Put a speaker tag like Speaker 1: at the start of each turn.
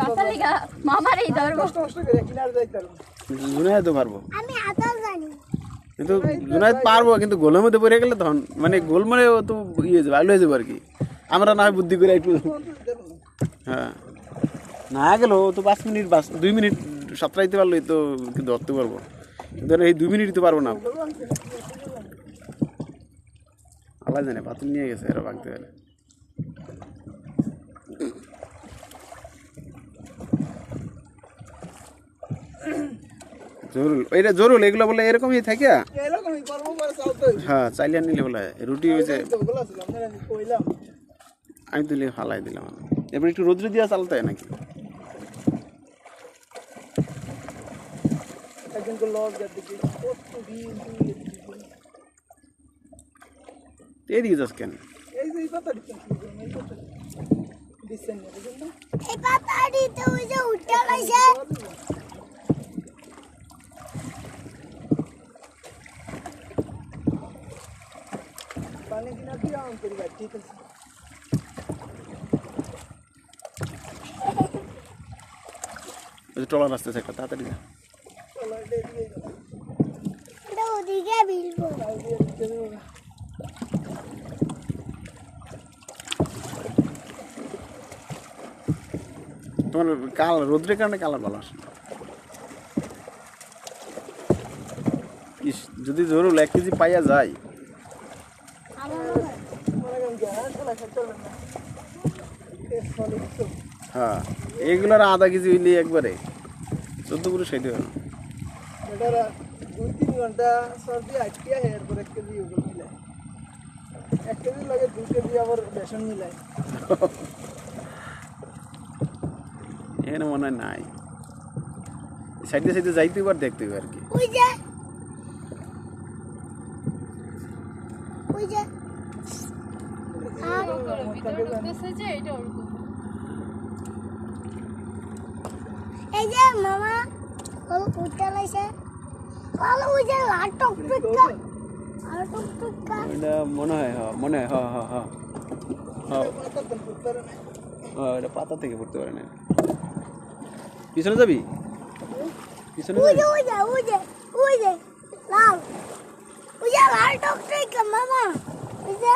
Speaker 1: বাসার লিগা মামারই ধরবো
Speaker 2: কষ্ট মষ্ট করে কিনারে যাইতে পারব।
Speaker 3: জুনায় তো পারব।
Speaker 4: আমি আদার জানি।
Speaker 3: কিন্তু জুনায়দ পারব কিন্তু গোলের মধ্যে পড়ে গেলে তখন মানে গোল মানে ও তো ইয়ে যাবে আলু হয়ে যাবে আর কি। আমরা না বুদ্ধি করে একটু হ্যাঁ। না গেল তো পাঁচ মিনিট বাস দুই মিনিট সাঁতরাইতে তো কিন্তু ধরতে পারব। কিন্তু এই দুই মিনিট তো পারব না। আল্লাহ জানে পাতুল নিয়ে গেছে এরা ভাঙতে পারে জরুল এটা জরুল এগুলো বলে এরকমই থাকে। হ্যাঁ চাইলে নিলে বলে রুটি হয়েছে
Speaker 2: তো ওগুলা ছিল, আমরা আমি
Speaker 3: তুলে ফালাই দিলাম। এবার একটু রোদ্রে দিয়া চালতে হয় নাকি। এদিকে যাস কেন?
Speaker 2: এই পাতা দিচ্ছেন কি করবেন? এই পাতা দিচ্ছেন না, বুঝলেন না?
Speaker 4: এই পাতাড়িতে ওই যে উঠে
Speaker 3: ওই টলার আসতেছে একটা তাড়াতাড়ি
Speaker 4: ওদিকে বিলবো।
Speaker 2: না।
Speaker 3: তোমার কাল রোদ্রের কারণে কালার ভালো আসে। ইস যদি ধরুন এক কেজি পাইয়া যায়
Speaker 2: হ্যাঁ,
Speaker 3: হ্যাঁ এইগুলোর আধা কেজি হইলে একবারে চোদ্দ করে সেটি না।
Speaker 2: দুই তিন ঘণ্টা সর্দি পর এক কেজি ওগুলো মিলায়। এক কেজি লাগে দুই কেজি আবার বেসন মিলায়।
Speaker 3: এখানে মনে হয় নাই। সাইডে সাইডে যাইতে এবার দেখতে হবে আর কি
Speaker 4: ওই যে ওই যে এই যে মামা ওই উঠে গেছে ভালো ওই যে লাল টকটকা লাল টকটকা
Speaker 3: এটা মনে হয় হ্যাঁ মনে হয় হ্যাঁ হ্যাঁ হ্যাঁ। হ্যাঁ।
Speaker 2: তখন করতে পারে না
Speaker 3: হ্যাঁ, এটা পাতা থেকে পড়তে পারে না। পিছনে যাবি? পিছনে
Speaker 4: ওই
Speaker 3: যাবি?
Speaker 4: যে ওই যে ওই যে ওই যে